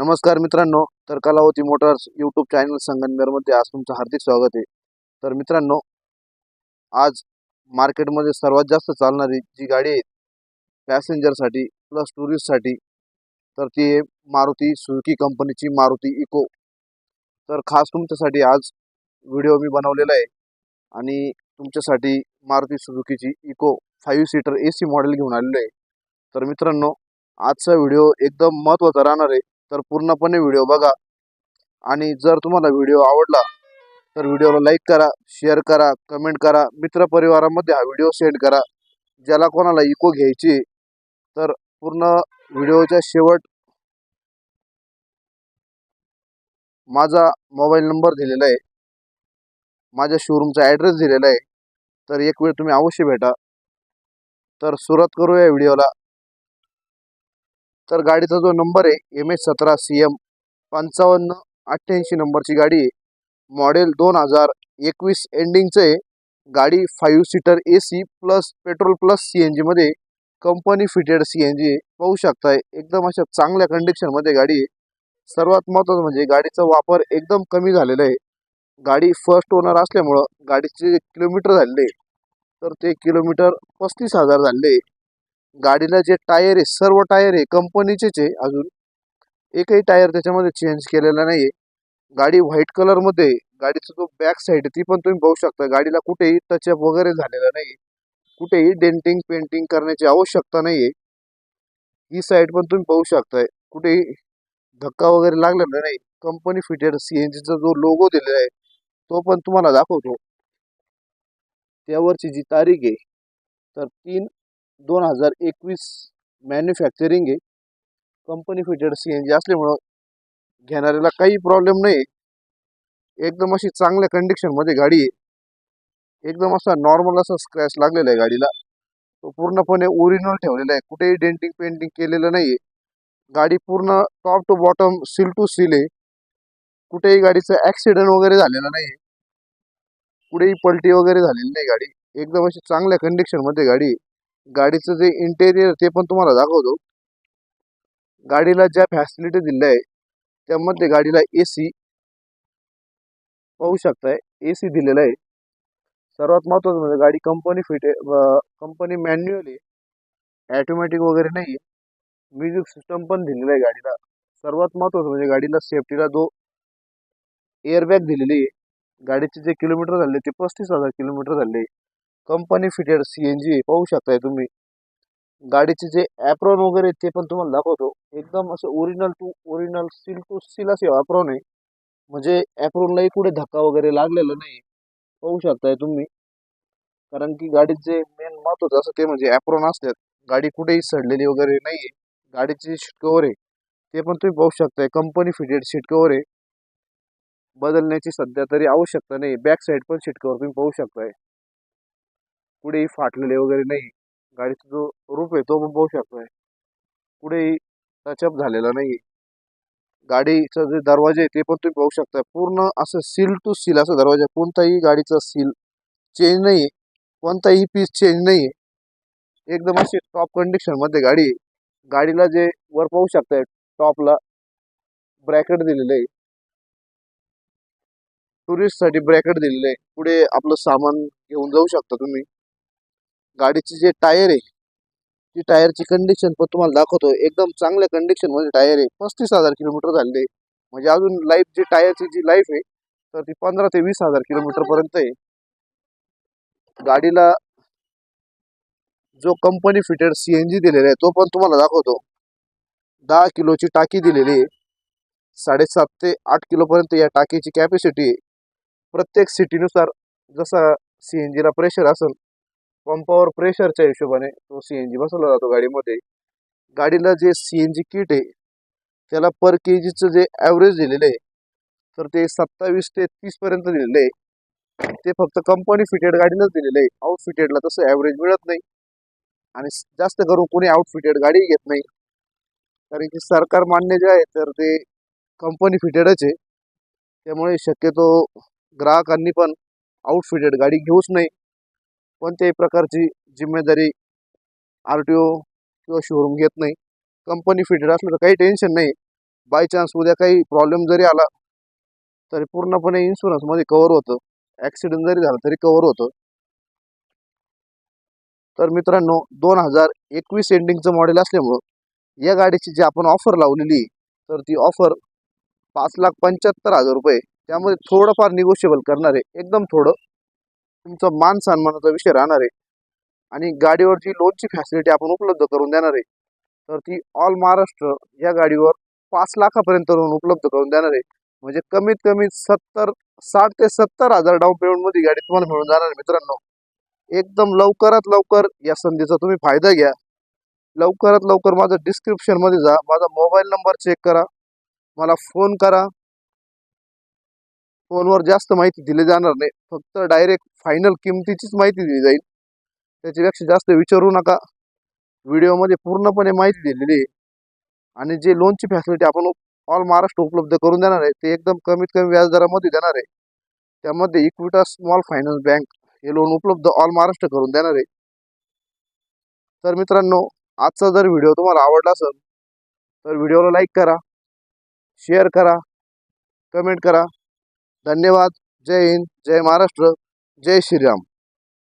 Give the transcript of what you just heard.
नमस्कार मित्रांनो तर कलावती मोटार्स यूट्यूब चॅनल संगमनेरमध्ये आज तुमचं हार्दिक स्वागत आहे. तर मित्रांनो आज मार्केटमध्ये सर्वात जास्त चालणारी जी गाडी आहे पॅसेंजरसाठी प्लस टुरिस्टसाठी तर ती आहे मारुती सुझुकी कंपनीची मारुती इको तर खास तुमच्यासाठी आज व्हिडिओ मी बनवलेला आहे आणि तुमच्यासाठी Maruti सुझुकीची Eeco five seater A C model घेऊन आलेलो आहे. तर मित्रांनो आजचा व्हिडिओ एकदम महत्त्वाचा राहणार आहे. तर पूर्णपणे व्हिडिओ बघा. आणि जर तुम्हाला व्हिडिओ आवडला तर व्हिडिओला लाईक करा शेअर करा कमेंट करा. मित्रपरिवारामध्ये हा व्हिडिओ सेंड करा. ज्याला कोणाला इको घ्यायची तर पूर्ण व्हिडिओच्या शेवट माझा मोबाईल नंबर दिलेला आहे. माझ्या शोरूमचा ॲड्रेस दिलेला आहे. तर एक वेळ तुम्ही अवश्य भेटा. तर सुरुवात करूया व्हिडिओला. तर गाडीचा जो नंबर आहे एम एच सतरा सी एम पंचावन्न अठ्ठ्याऐंशी नंबरची गाडी आहे. मॉडेल दोन हजार एकवीस एंडिंगचं आहे. गाडी five seater A C plus petrol plus C N जीमध्ये company fitted C N G पाहू शकताय एकदम अशा चांगल्या कंडिशनमध्ये गाडी आहे. सर्वात महत्त्वाचं म्हणजे गाडीचा वापर एकदम कमी झालेला आहे. गाडी फर्स्ट ओनर असल्यामुळं गाडीचे जे किलोमीटर झालेले आहे, तर ते किलोमीटर पस्तीस हजार झालेले आहे. गाडीला जे टायर आहे सर्व टायर आहे कंपनीचेच आहे अजून. एकही टायर त्याच्यामध्ये चेंज केलेला नाही आहे गाडी व्हाईट कलरमध्ये गाडीचा जो बॅक साईड आहे ती पण तुम्ही पाहू शकता. गाडीला कुठेही टचअप वगैरे झालेला नाही कुठेही डेंटिंग पेंटिंग करण्याची आवश्यकता नाही आहे ही साईड पण तुम्ही पाहू शकताय. कुठेही धक्का वगैरे लागलेला नाही. कंपनी फिटेड सी एन जीचा जो लोगो दिलेला आहे तो पण तुम्हाला दाखवतो. त्यावरची जी तारीख आहे तर तीन दोन हजार एकवीस मॅन्युफॅक्चरिंग आहे. Company fitted C N G असल्यामुळं घेणाऱ्याला काही प्रॉब्लेम नाही एकदम अशी चांगल्या कंडिशनमध्ये गाडी आहे. एकदम असा नॉर्मल असा स्क्रॅच लागलेला आहे गाडीला. तो पूर्णपणे ओरिजिनल ठेवलेला आहे. कुठेही डेंटिंग पेंटिंग केलेलं नाही आहे गाडी पूर्ण top to bottom seal to seal आहे. कुठेही गाडीचं ॲक्सिडेंट वगैरे झालेला नाही आहे कुठेही पलटी वगैरे झालेली नाही गाडी. एकदम अशी चांगल्या कंडिशनमध्ये गाडी आहे. गाडीचं जे इंटेरियर ते पण तुम्हाला दाखवतो. गाडीला ज्या फॅसिलिटी दिल्या आहे त्यामध्ये गाडीला ए सी पाहू शकताय. ए सी दिलेला आहे. सर्वात महत्त्वाचं म्हणजे गाडी कंपनी फिट आहे कंपनी मॅन्युअल आहे. ॲटोमॅटिक वगैरे नाही आहे म्युझिक सिस्टम पण दिलेलं आहे गाडीला. सर्वात महत्त्वाचं म्हणजे गाडीला सेफ्टीला जो एअरबॅग दिलेली आहे गाडीचे जे किलोमीटर झाले ते पस्तीस हजार किलोमीटर झाले. Company fitted C N G पाहू शकताय तुम्ही. गाडीचे जे ॲप्रॉन वगैरे आहेत ते पण दाखवतो. एकदम असं original to original seal to seal असे ॲप्रॉन आहे. म्हणजे ॲप्रॉनलाही कुठे धक्का वगैरे लागलेला नाही. पाहू शकताय तुम्ही. कारण की गाडीचे मेन महत्त्वाचं असं ते म्हणजे ॲप्रॉन असतात, गाडी कुठेही सडलेली वगैरे नाही आहे गाडीची सीट कवर आहे, ते पण तुम्ही पाहू शकताय. कंपनी फिटेड सीट कवर आहे. बदलण्याची सध्या तरी आवश्यकता नाही. बॅक साईड पण सीट कवर तुम्ही पाहू कुठेही फाटलेले वगैरे नाही. गाडीचा जो रूप आहे तो पण पाहू शकतोय. कुठेही टचअप झालेला नाही गाडीचा जे दरवाजे आहे ते पण तुम्ही पाहू शकताय पूर्ण असं सील टू सील असा दरवाजा. कोणताही गाडीचा सील चेंज नाही आहे कोणताही पीस चेंज नाही आहे एकदम अशी टॉप कंडिशनमध्ये गाडी आहे. गाडीला जे वर पाहू शकताय टॉपला ब्रॅकेट दिलेलं आहे. टुरिस्टसाठी ब्रॅकेट दिलेलं आहे. पुढे आपलं सामान घेऊन जाऊ शकता तुम्ही. गाडीची जे टायर आहे ती टायरची कंडिशन पण तुम्हाला दाखवतो एकदम चांगल्या कंडिशनमध्ये टायर आहे. पस्तीस हजार किलोमीटर झालेले. म्हणजे अजून लाईफ जी टायरची जी लाईफ आहे तर ती पंधरा ते वीस हजार किलोमीटर पर्यंत आहे. गाडीला जो company fitted C N G दिलेला आहे तो पण तुम्हाला दाखवतो. दहा किलोची टाकी दिलेली आहे. साडेसात ते आठ किलोपर्यंत या टाकीची कॅपॅसिटी आहे. प्रत्येक सिटीनुसार जसा सी एन जीला प्रेशर असेल पंपावर प्रेशरच्या हिशोबाने तो सी एन जी बसवला जातो गाडीमध्ये. गाडीला जे सी एन जी किट आहे त्याला पर के जीचं जे ॲव्हरेज दिलेलं आहे तर ते सत्तावीस ते तीसपर्यंत दिलेलं आहे. ते फक्त कंपनी फिटेड गाडीलाच दिलेलं आहे. आउटफिटेडला तसं ॲव्हरेज मिळत नाही. आणि जास्त करून कोणी आउटफिटेड गाडी घेत नाही. कारण की सरकार मान्य जे आहे तर ते कंपनी फिटेडच आहे. त्यामुळे शक्यतो ग्राहकांनी पण आउटफिटेड गाडी घेऊच नाही कोणत्याही प्रकारची जिम्मेदारी आर टी ओ किंवा शोरूम घेत नाही. कंपनी फिटेड असलं तर काही टेन्शन नाही. बाय चान्स उद्या काही प्रॉब्लेम जरी आला तरी पूर्णपणे इन्शुरन्समध्ये कव्हर होतं. ॲक्सिडेंट जरी झाला तरी कव्हर होतं. तर मित्रांनो दोन हजार एकवीस एंडिंगचं मॉडेल असल्यामुळं या गाडीची जी आपण ऑफर लावलेली तर ती ऑफर पाच लाख पंच्याहत्तर हजार रुपये त्यामध्ये थोडंफार निगोशिएबल करणार आहे. एकदम थोडं. तुमचा मान सन्मानाचा विषय राहणार आहे. आणि गाडीवर जी लोनची फॅसिलिटी आपण उपलब्ध करून देणार आहे तर ती ऑल महाराष्ट्र या गाडीवर पाच लाखापर्यंत लोन उपलब्ध करून देणार आहे. म्हणजे कमीत कमी सत्तर साठ ते सत्तर हजार डाऊन पेमेंटमध्ये गाडी तुम्हाला मिळून जाणार आहे मित्रांनो. एकदम लवकरात लवकर या संधीचा तुम्ही फायदा घ्या. लवकरात लवकर माझं डिस्क्रिप्शनमध्ये जा माझा मोबाईल नंबर चेक करा. मला फोन करा. फोनवर जास्त माहिती दिली जाणार नाही. फक्त डायरेक्ट फायनल किमतीचीच माहिती दिली जाईल. त्याच्यापेक्षा जास्त विचारू नका. व्हिडिओमध्ये पूर्णपणे माहिती दिलेली आहे. आणि जे लोनची फॅसिलिटी आपण ऑल महाराष्ट्र उपलब्ध करून देणार आहे ते एकदम कमीत कमी व्याजदरामध्ये देणार आहे. त्यामध्ये इक्विटा स्मॉल फायनान्स बँक हे लोन उपलब्ध ऑल महाराष्ट्र करून देणार आहे. तर मित्रांनो आजचा जर व्हिडिओ तुम्हाला आवडला असेल तर व्हिडिओला लाईक करा शेअर करा कमेंट करा. धन्यवाद. जय हिंद. जय महाराष्ट्र. जय श्रीराम.